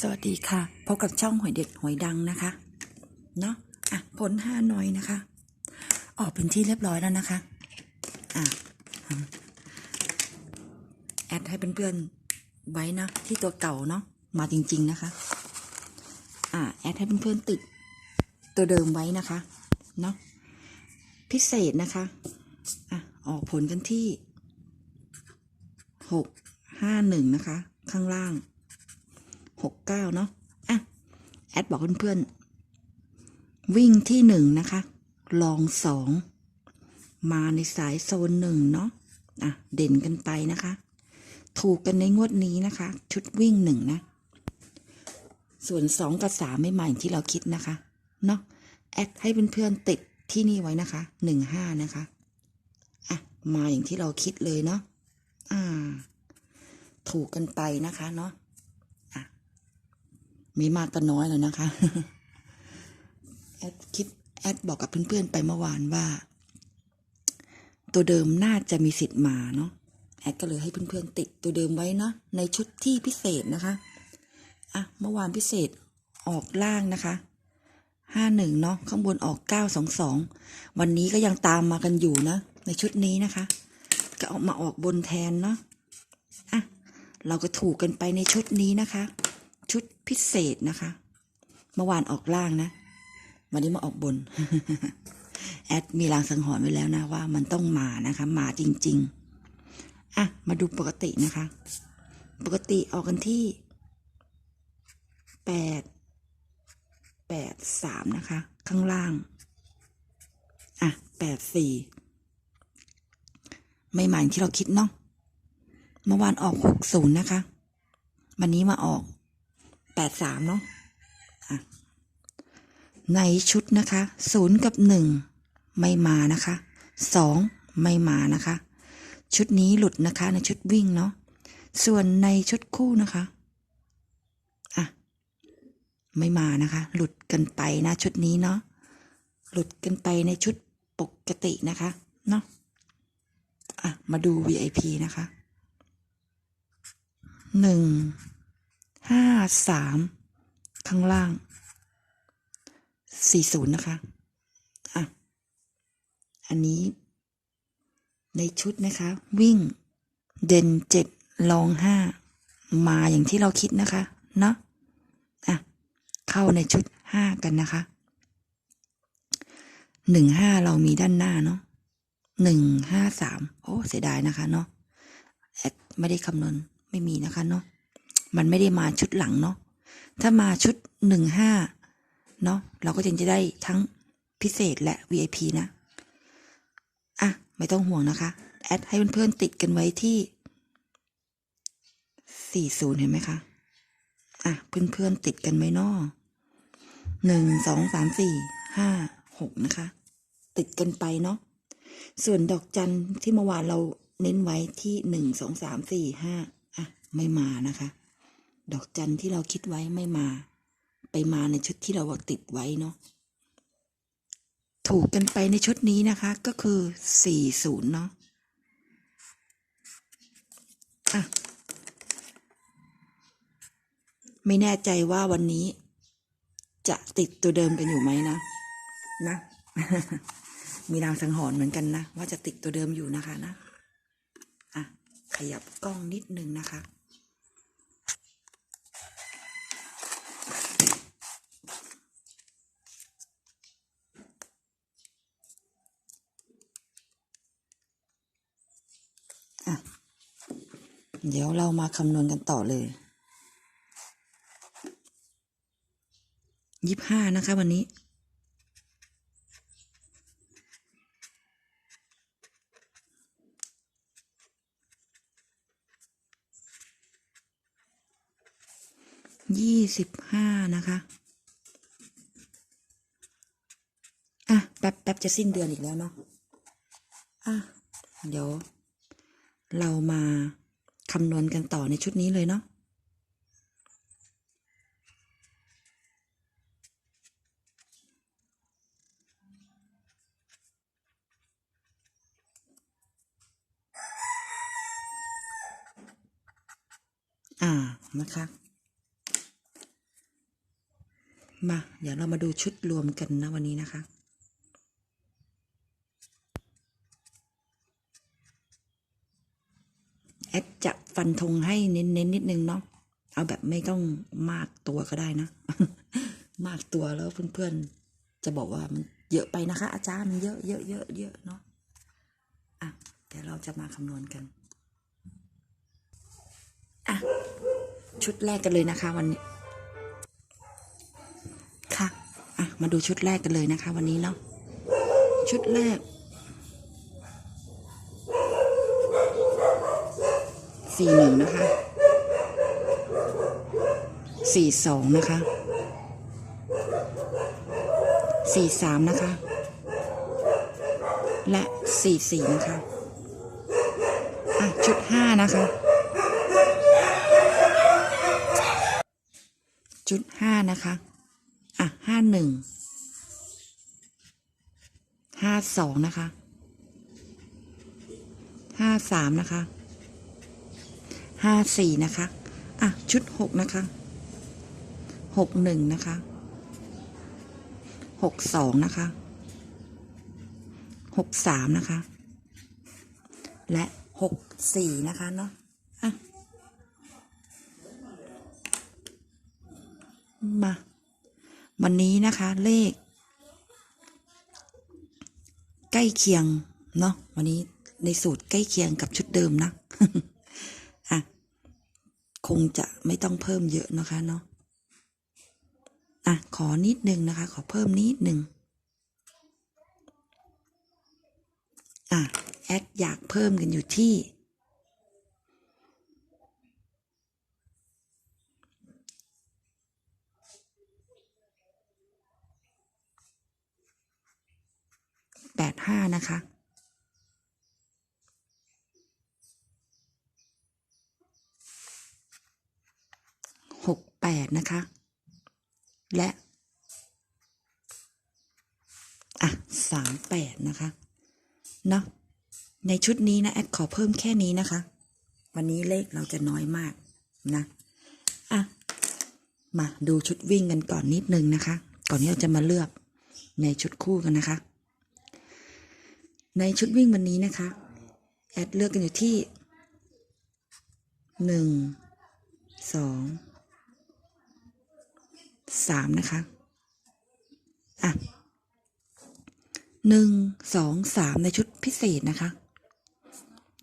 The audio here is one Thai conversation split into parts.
สวัสดีค่ะ พบกับช่องหวยเด็ดหวยดังนะคะ เนาะอะผลห้าน้อยนะคะ ออกเป็นที่เรียบร้อยแล้วนะคะ อะ แอดให้เพื่อนๆไว้นะ ที่ตัวเก่าเนาะ มาจริง ๆนะคะ อะ แอดให้เพื่อนๆติด ตัวเดิมไว้นะคะ เนาะ พิเศษนะคะ อะ ออกผลกันที่หกห้าหนึ่งนะคะ ข้างล่าง หกเก้าเนาะอะ แอดบอกเพื่อนๆ วิ่งที่หนึ่งนะคะ ลองสอง มาในสายโซนหนึ่งเนาะอะ เด่นกันไปนะคะ ถูกกันในงวดนี้นะคะ ชุดวิ่งหนึ่งนะ ส่วนสองกับสามไม่มาอย่างที่เราคิดนะคะ เนาะแอดให้เพื่อนๆติดที่นี่ไว้นะคะหนึ่งห้านะคะ อะ มาอย่างที่เราคิดเลยเนาะอ่า ถูกกันไปนะคะเนาะ มีมากก็น้อยแล้วนะคะ แอดคิดแอดบอกกับเพื่อนๆไปเมื่อวานว่า ตัวเดิมน่าจะมีสิทธิ์มาเนาะแอดก็เลยให้เพื่อนๆติดตัวเดิมไว้เนาะในชุดที่พิเศษนะคะอะเมื่อวานพิเศษออกล่างนะคะห้าหนึ่งเนาะข้างบนออกเก้าสองสองวันนี้ก็ยังตามมากันอยู่นะ ในชุดนี้นะคะ ก็ออกมาออกบนแทนเนาะอะเราก็ถูกกันไปในชุดนี้นะคะ ชุดพิเศษนะคะเมื่อวานออกล่างนะ วันนี้มาออกบน แอดมีรางสังหรณ์ไว้แล้วนะว่ามันต้องมานะคะ มาจริง ๆ อะ มาดูปกตินะคะ ปกติออกกันที่แปดแปดสามนะคะ ข้างล่าง อะแปดสี่ไม่หมาอย่างที่เราคิดเนาะเมื่อวานออกหกศูนย์นะคะ วันนี้มาออก แปดสามเนาะในชุดนะคะศูนย์กับหนึ่งไม่มานะคะสองไม่มานะคะ ชุดนี้หลุดนะคะในชุดวิ่งเนาะส่วนในชุดคู่นะคะอะไม่มานะคะ หลุดกันไปนะชุดนี้เนาะหลุดกันไปในชุดปกตินะคะเนาะอะมาดู VIP นะคะหนึ่ง ห้าสามข้างล่างสี่ศูนย์นะคะ อะ อันนี้ ในชุดนะคะ วิ่งเด่นเจ็ดลองห้ามาอย่างที่เราคิดนะคะ เนาะอะ เข้าในชุดห้ากันนะคะหนึ่งห้าเรามีด้านหน้าเนาะหนึ่งห้าสามโอ้ เสียดายนะคะเนาะแอดไม่ได้คำนวณไม่มีนะคะเนาะ มันไม่ได้มาชุดหลังเนาะถ้ามาชุดหนึ่งห้าเนาะเราก็ยังจะได้ทั้งพิเศษและ VIP นะอะไม่ต้องห่วงนะคะ แอดให้เพื่อนๆติดกันไว้ที่ 40 เห็นไหมคะ อะ เพื่อนๆติดกันไหมเนาะหนึ่งสองสามสี่ห้าหกนะคะ ติดกันไปเนาะส่วนดอกจันที่เมื่อวานเราเน้นไว้ที่หนึ่งสองสามสี่ห้าอะ ไม่มานะคะ ดอกจันที่เราคิดไว้ไม่มา ไปมาในชุดที่เราติดไว้เนาะถูกกันไปในชุดนี้นะคะก็คือสี่ศูนย์เนาะอะไม่แน่ใจว่าวันนี้ จะติดตัวเดิมกันอยู่ไหมนะนะ มีรางสังหรณ์เหมือนกันนะ ว่าจะติดตัวเดิมอยู่นะคะนะ อะ ขยับกล้องนิดนึงนะคะ เดี๋ยวเรามาคำนวณกันต่อเลยยี่ห้านะคะวันนี้ ยี่สิบห้านะคะ อะ แป๊บแป๊บจะสิ้นเดือนอีกแล้วเนาะ อะ เดี๋ยว เรามา คำนวณกันต่อในชุดนี้เลยเนาะอ่านะคะ มา เดี๋ยวเรามาดูชุดรวมกันนะวันนี้นะคะ แอดจะ ฟันธงให้เน้นๆนนิดนึงเนาะเอาแบบไม่ต้องมากตัวก็ได้นะ มากตัวแล้วเพื่อนๆ จะบอกว่ามันเยอะไปนะคะ อาจารย์มันเยอะเยอะเยอะเยอะเนาะอะเดี๋ยวเราจะมาคำนวณกันอะชุดแรกกันเลยนะคะ วันนี้ค่ะอะมาดูชุดแรกกันเลยนะคะ วันนี้เนาะชุดแรก สี่หนึ่งนะคะสี่สองนะคะสี่สามนะคะ และสี่สี่นะคะอะชุดห้านะคะ ชุดห้านะคะ อะห้าหนึ่งห้าสองนะคะห้าสามนะคะ ห้าสี่นะคะ อะ ชุดหกนะคะหกหนึ่งนะคะหกสองนะคะหกสามนะคะ และหกสี่นะคะเนาะอะมา วันนี้นะคะเลข ใกล้เคียง เนาะวันนี้ในสูตรใกล้เคียงกับชุดเดิมนะอะ คงจะไม่ต้องเพิ่มเยอะนะคะเนาะอะขอนิดนึงนะคะ ขอเพิ่มนิดนึงอะแอดอยากเพิ่มกันอยู่ที่แปดห้านะคะ แปดนะคะ และอะสามแปดนะคะ เนาะในชุดนี้นะ แอดขอเพิ่มแค่นี้นะคะ วันนี้เลขเราจะน้อยมากนะอะมาดูชุดวิ่งกันก่อนนิดนึงนะคะ ก่อนที่เราจะมาเลือกในชุดคู่กันนะคะ ในชุดวิ่งวันนี้นะคะ แอดเลือกกันอยู่ที่หนึ่งสอง สามนะคะอะหนึ่งสองสามในชุดพิเศษนะคะ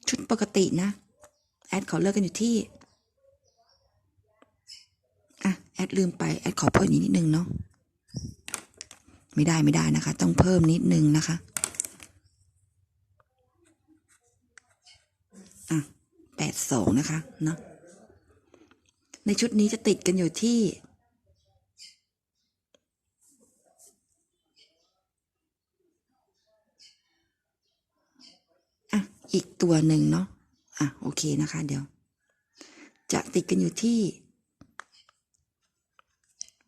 ชุดปกตินะ แอดขอเลือกกันอยู่ที่อะแอดลืมไป แอดขอเพิ่มอีกนิดนึงเนาะไม่ได้ไม่ได้นะคะ ต้องเพิ่มนิดนึงนะคะอะแปดสองนะคะเนาะในชุดนี้จะติดกันอยู่ที่ อีกตัวหนึ่งเนาะอะโอเคนะคะ เดี๋ยว จะติดกันอยู่ที่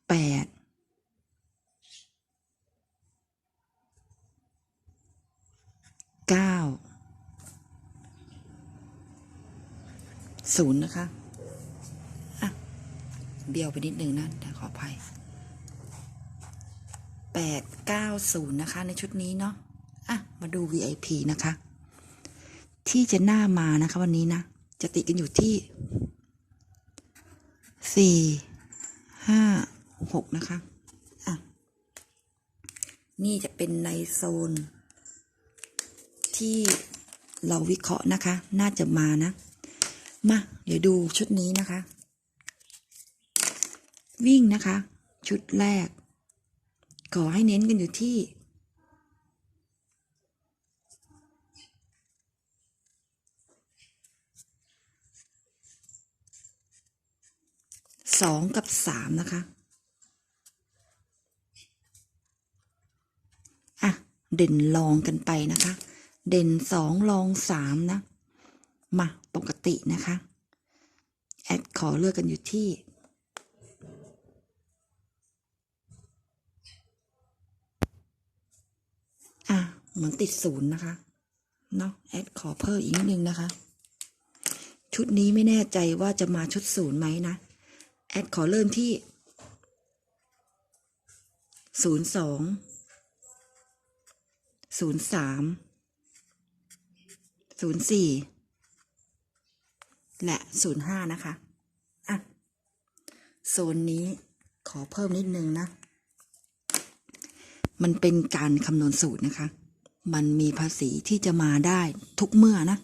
แปดเก้าศูนย์นะคะอะเบี้ยวไปนิดนึงนะแต่ขออภัยแปดเก้าศูนย์นะคะ ในชุดนี้เนาะ อะ มาดู VIP นะคะ ที่จะหน้ามานะคะ วันนี้นะ จะติดกันอยู่ที่สี่ห้าหกนะคะ อะ นี่จะเป็นในโซน ที่เราวิเคราะห์นะคะ น่าจะมานะ มา เดี๋ยวดูชุดนี้นะคะ วิ่งนะคะ ชุดแรก ขอให้เน้นกันอยู่ที่ สองกับสามนะคะ อะ เด่นลองกันไปนะคะ เด่นสองลองสามนะ มาปกตินะคะ แอดขอเลือกกันอยู่ที่อะเหมือนติดศูนย์นะคะ เนาะแอดขอเพิ่มอีกนิดนึงนะคะ ชุดนี้ไม่แน่ใจว่าจะมาชุดศูนย์ไหมนะ แอดขอเริ่มที่ศูนย์สองศูนย์สามศูนย์สี่และศูนย์ห้านะคะ อะ โซนนี้ขอเพิ่มนิดนึงนะ มันเป็นการคำนวณสูตรนะคะ มันมีภาษีที่จะมาได้ทุกเมื่อนะ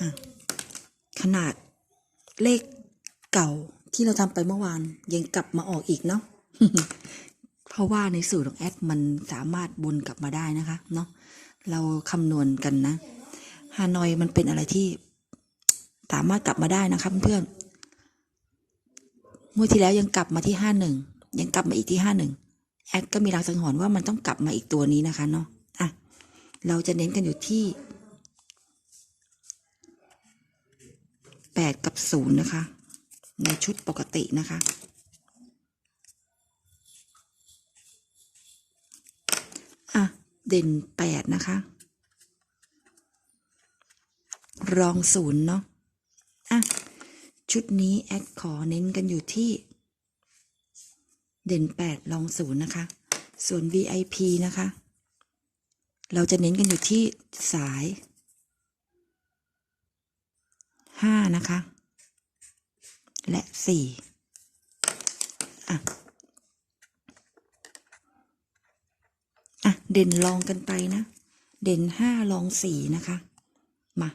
อะขนาดเลขเก่า ที่เราทำไปเมื่อวานยังกลับมาออกอีกเนาะเพราะว่าในสูตรของแอดมันสามารถบนกลับมาได้นะคะ เนาะเราคำนวณกันนะฮานอยมันเป็นอะไรที่สามารถกลับมาได้นะคะเพื่อนๆงวดที่แล้วยังกลับมาที่ห้าหนึ่งยังกลับมาอีกที่ห้าหนึ่งแอดก็มีรางสังหรณ์ว่ามันต้องกลับมาอีกตัวนี้นะคะเนาะอะเราจะเน้นกันอยู่ที่แปดกับศูนย์นะคะ ในชุดปกตินะคะ อะ เด่นแปดนะคะ รองศูนย์เนาะ อะ ชุดนี้แอดขอเน้นกันอยู่ที่ เด่นแปดรองศูนย์นะคะ ส่วน VIP นะคะ เราจะเน้นกันอยู่ที่สายห้านะคะ และสี่อะอะ เด่นลองกันไปนะ เด่นห้าลองสี่นะคะ มา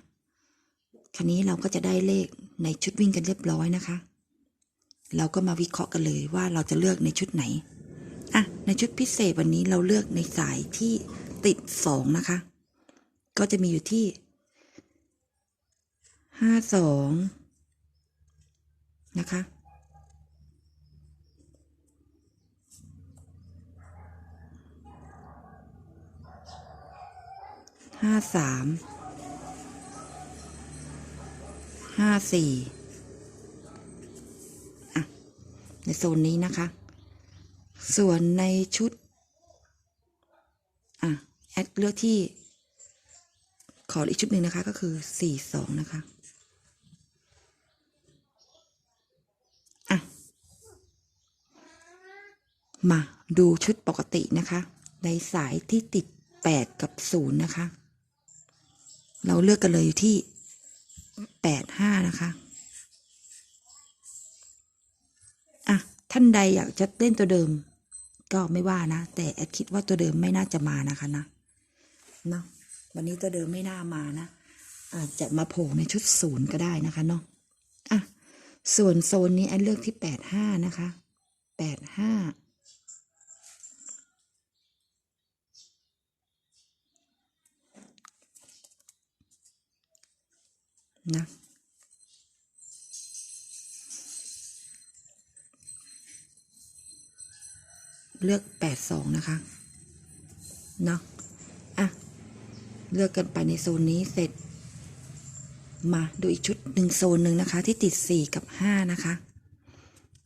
คันนี้เราก็จะได้เลขในชุดวิ่งกันเรียบร้อยนะคะ เราก็มาวิเคราะห์กันเลยว่าเราจะเลือกในชุดไหนอะในชุดพิเศษวันนี้เราเลือกในสายที่ติดสองนะคะ ก็จะมีอยู่ที่ห้าสอง นะคะ ห้าสาม ห้าสี่อะ ในโซนนี้นะคะ ส่วนในชุด อะ แอดเลือกที่ ขออีกชุดหนึ่งนะคะ ก็คือสี่สองนะคะ มาดูชุดปกตินะคะ ในสายที่ติด 8 กับ 0 นะคะ เราเลือกกันเลยอยู่ที่ 8 5 นะคะ อะ ท่านใดอยากจะเล่นตัวเดิม ก็ไม่ว่านะ แต่แอดคิดว่าตัวเดิมไม่น่าจะมานะคะนะเนาะวันนี้ตัวเดิมไม่น่ามานะ อาจจะมาโผล่ในชุดศูนย์ก็ได้นะคะเนาะอะส่วนโซนนี้แอดเลือกที่ 8 5 นะคะ 8 5 นะเลือกแปดสองนะคะ เนาะอะ เลือกกันไปในโซนนี้เสร็จ มาดูอีกชุดหนึ่งโซนหนึ่งนะคะ ที่ติดสี่กับห้านะคะ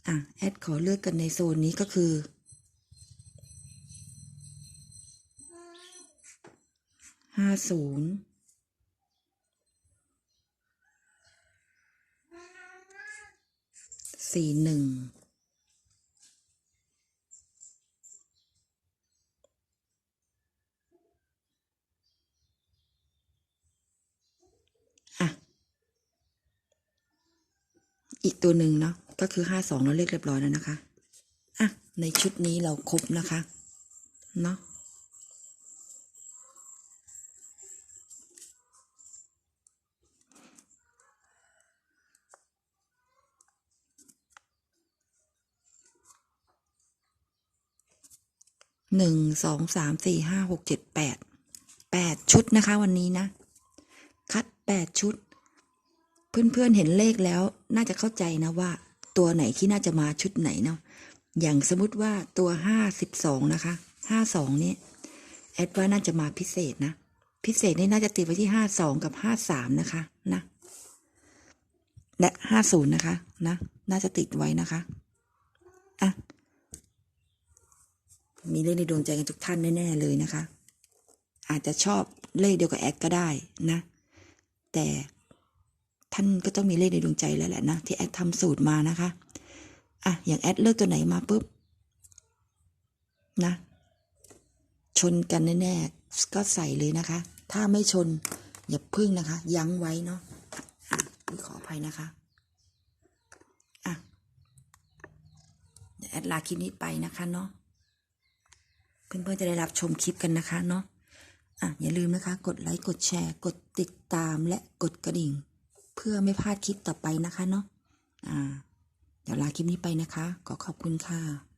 อะ แอดขอเลือกกันในโซนนี้ก็คือห้าศูนย์ สี่หนึ่งอะอีกตัวหนึ่งเนาะก็คือห้าสองเราเรียกเรียบร้อยแล้วนะคะ อะ ในชุดนี้เราครบนะคะ เนาะ หนึ่งสองสามสี่ห้าหกเจ็ดแปดแปดชุดนะคะ วันนี้นะ คัดแปดชุด เพื่อนๆเห็นเลขแล้ว น่าจะเข้าใจนะว่า ตัวไหนที่น่าจะมาชุดไหนเนาะอย่างสมมติว่าตัวห้าสิบสองนะคะห้าสองนี่แอดว่าน่าจะมาพิเศษนะ พิเศษนี่น่าจะติดไว้ที่ห้าสองกับห้าสามนะคะนะและห้าศูนย์นะคะนะ น่าจะติดไว้นะคะอะ มีเลขในดวงใจกันทุกท่านแน่ๆเลยนะคะ อาจจะชอบเลขเดียวกับแอดก็ได้นะ แต่ท่านก็ต้องมีเลขในดวงใจแล้วแหละนะที่แอดทำสูตรมานะคะอะอย่างแอดเลือกตัวไหนมาปุ๊บนะชนกันแน่ๆก็ใส่เลยนะคะ ถ้าไม่ชนอย่าพึ่งนะคะ ยั้งไว้เนาะอะขออภัยนะคะอะแอดลาคลิปนี้ไปนะคะเนาะ เพื่อนๆจะได้รับชมคลิปกันนะคะเนาะอะอย่าลืมนะคะ กดไลค์กดแชร์ กดติดตามและกดกระดิ่ง เพื่อไม่พลาดคลิปต่อไปนะคะเนาะอ่า เดี๋ยวลาคลิปนี้ไปนะคะ ขอขอบคุณค่ะ